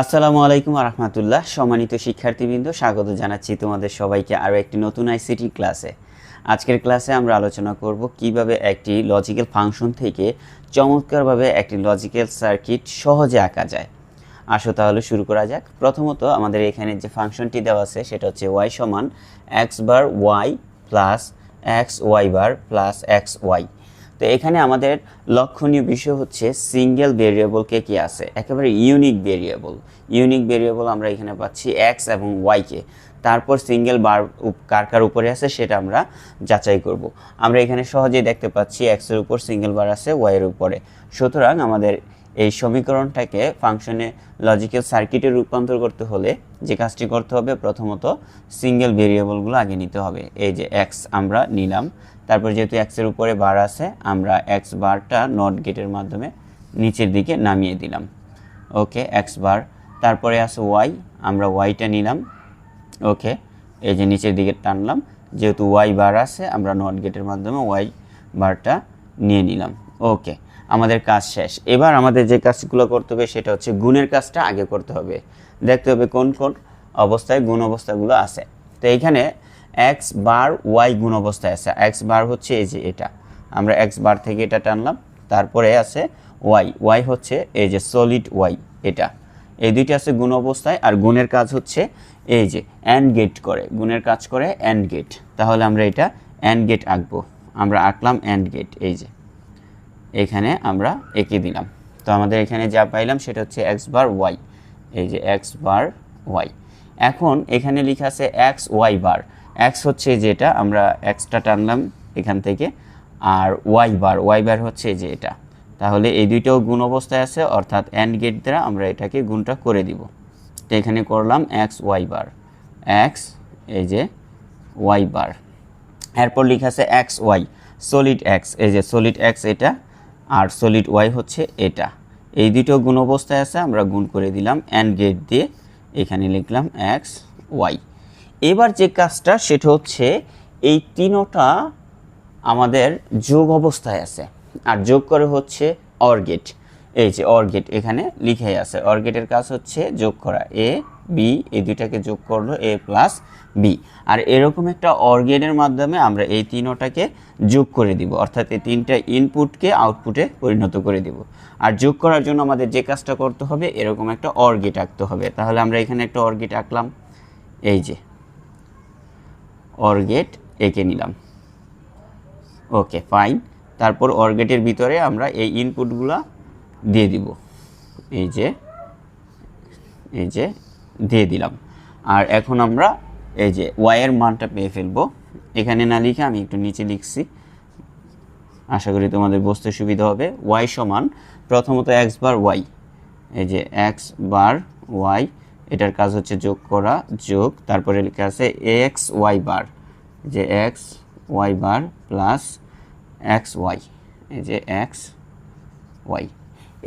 আসসালামু আলাইকুম রহমতুল্লাহ। সম্মানিত শিক্ষার্থীবৃন্দ, স্বাগত জানাচ্ছি তোমাদের সবাইকে আরও একটি নতুন আইসিটি ক্লাসে আজকের ক্লাসে আমরা আলোচনা করব কীভাবে একটি লজিক্যাল ফাংশন থেকে চমৎকারভাবে একটি লজিক্যাল সার্কিট সহজে আঁকা যায়। আসো তাহলে শুরু করা যাক। প্রথমত আমাদের এখানে যে ফাংশনটি দেওয়া আছে, সেটা হচ্ছে ওয়াই সমান X bar Y plus X Y bar plus X Y তো এখানে আমাদের লক্ষণীয় বিষয় হচ্ছে সিঙ্গেল ভেরিয়েবলকে কি আছে? একেবারে ইউনিক ভেরিয়েবল ইউনিক ভেরিয়েবল আমরা এখানে পাচ্ছি এক্স এবং ওয়াইকে তারপর সিঙ্গেল বার কার কার উপরে আছে সেটা আমরা যাচাই করব। আমরা এখানে সহজেই দেখতে পাচ্ছি এক্সের উপর সিঙ্গেল বার আছে ওয়াইয়ের উপরে। সুতরাং আমাদের এই সমীকরণটাকে ফাংশনে লজিক্যাল সার্কিটে রূপান্তর করতে হলে যে কাজটি করতে হবে, প্রথমত সিঙ্গেল ভেরিয়েবলগুলো আগে নিতে হবে। এই যে এক্স আমরা নিলাম তারপর যেহেতু এক্সের উপরে বার আছে, আমরা এক্স বারটা নট গেটের মাধ্যমে নিচের দিকে নামিয়ে দিলাম। Okay X bar. তারপরে আছে ওয়াই আমরা ওয়াইটা নিলাম। ওকে এই যে নিচের দিকে টানলাম। যেহেতু ওয়াই বার আছে, আমরা নট গেটের মাধ্যমে ওয়াই বারটা নিয়ে নিলাম। ওকে আমাদের কাজ শেষ। এবার আমাদের যে কাজগুলো করতে হবে, সেটা হচ্ছে গুণের কাজটা আগে করতে হবে। দেখতে হবে কোন কোন অবস্থায় গুণ অবস্থাগুলো আছে। তো এইখানে এক্স বার ওয়াই গুণ অবস্থায় আছে। এক্স বার হচ্ছে এই যে এটা। আমরা এক্স বার থেকে এটা টানলাম, তারপরে আছে ওয়াই ওয়াই হচ্ছে এই যে সলিড ওয়াই এটা। এই দুইটা আছে গুণ অবস্থায়, আর গুণের কাজ হচ্ছে এই যে অ্যান্ড গেট করে। গুণের কাজ করে অ্যান্ড গেট তাহলে আমরা এটা অ্যান্ড গেট আঁকবো। আমরা আঁকলাম অ্যান্ড গেট এই যে। এখানে আমরা এঁকে দিলাম। তো আমাদের এখানে যা পাইলাম সেটা হচ্ছে এক্স বার ওয়াই এই যে এক্স বার ওয়াই এখন এখানে লেখা আছে এক্স ওয়াই বার এক্স হচ্ছে যেটা আমরা এক্সটা টানলাম এখান থেকে, আর ওয়াই বার ওয়াই বার হচ্ছে যে এটা। তাহলে এই দুইটাও গুণ অবস্থায় আছে, অর্থাৎ অ্যান্ড গেট দ্বারা আমরা এটাকে গুণটা করে দিব। তো এখানে করলাম এক্স ওয়াই বার। এক্স এই যে ওয়াই বার। এরপর লেখা আছে এক্স ওয়াই সলিড এক্স এই যে সলিড এক্স এটা, আর সলিড ওয়াই হচ্ছে এটা। এই দুটো গুণ অবস্থায় আছে, আমরা গুণ করে দিলাম অ্যান্ড গেট দিয়ে। এখানে লিখলাম এক্স ওয়াই এবার যে কাজটা, সেটা হচ্ছে এই তিনোটা আমাদের যোগ অবস্থায় আছে। আর যোগ করে হচ্ছে অর গেট এই যে অর গেট এখানে লিখে আছে। অর গেটের কাজ হচ্ছে যোগ করা। এ বি এই দুইটাকে যোগ করল এ প্লাস বি আর এরকম একটা অর গেটের মাধ্যমে আমরা এই তিনোটাকে যোগ করে দিব। অর্থাৎ এই তিনটা ইনপুটকে আউটপুটে পরিণত করে দিব। আর যোগ করার জন্য আমাদের যে কাজটা করতে হবে, এরকম একটা অর গেট আঁকতে হবে। তাহলে আমরা এখানে একটা অর গেট আঁকলাম। এই যে। অর গেট এঁকে নিলাম। ওকে ফাইন তারপর অর্গেটের ভিতরে আমরা এই ইনপুটগুলা দিয়ে দিব। এই যে এই যে দিয়ে দিলাম। আর এখন আমরা এই যে ওয়াইয়ের মানটা পেয়ে ফেলব। এখানে না লিখে আমি একটু নিচে লিখছি। আশা করি তোমাদের বুঝতে সুবিধা হবে। ওয়াই সমান প্রথমত এক্স বার ওয়াই এই যে এক্স বার ওয়াই এটার কাজ হচ্ছে যোগ করা, যোগ, তারপরে লেখা আছে এক্স ওয়াই বার, যে X Y bar plus X Y, এই যে এক্স ওয়াই।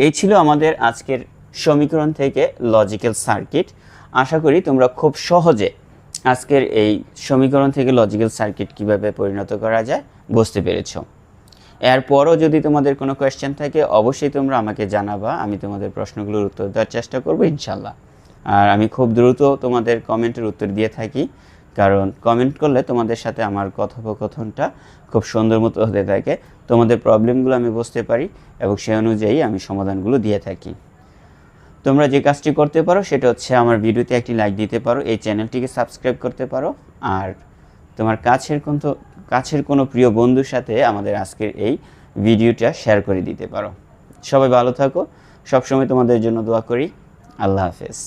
এই ছিল আমাদের আজকের সমীকরণ থেকে লজিক্যাল সার্কিট। আশা করি তোমরা খুব সহজে আজকের এই সমীকরণ থেকে লজিক্যাল সার্কিট কীভাবে পরিণত করা যায় বুঝতে পেরেছ। এরপরও যদি তোমাদের কোনো কোয়েশ্চেন থাকে, অবশ্যই তোমরা আমাকে জানাবা, আমি তোমাদের প্রশ্নগুলোর উত্তর দেওয়ার চেষ্টা করব ইনশাল্লাহ আর আমি খুব দ্রুত তোমাদের কমেন্টের উত্তর দিয়ে থাকি, কারণ কমেন্ট করলে তোমাদের সাথে আমার কথোপকথনটা খুব সুন্দর মতো হতে থাকে, তোমাদের প্রবলেমগুলো আমি বুঝতে পারি এবং সে অনুযায়ী আমি সমাধানগুলো দিয়ে থাকি। তোমরা যে কাজটি করতে পারো সেটা হচ্ছে আমার ভিডিওতে একটি লাইক দিতে পারো, এই চ্যানেলটিকে সাবস্ক্রাইব করতে পারো, আর তোমার কাছের কোন কাছের কোনো প্রিয় বন্ধুর সাথে আমাদের আজকের এই ভিডিওটা শেয়ার করে দিতে পারো। সবাই ভালো থাকো, সবসময় তোমাদের জন্য দোয়া করি, আল্লাহ হাফেজ।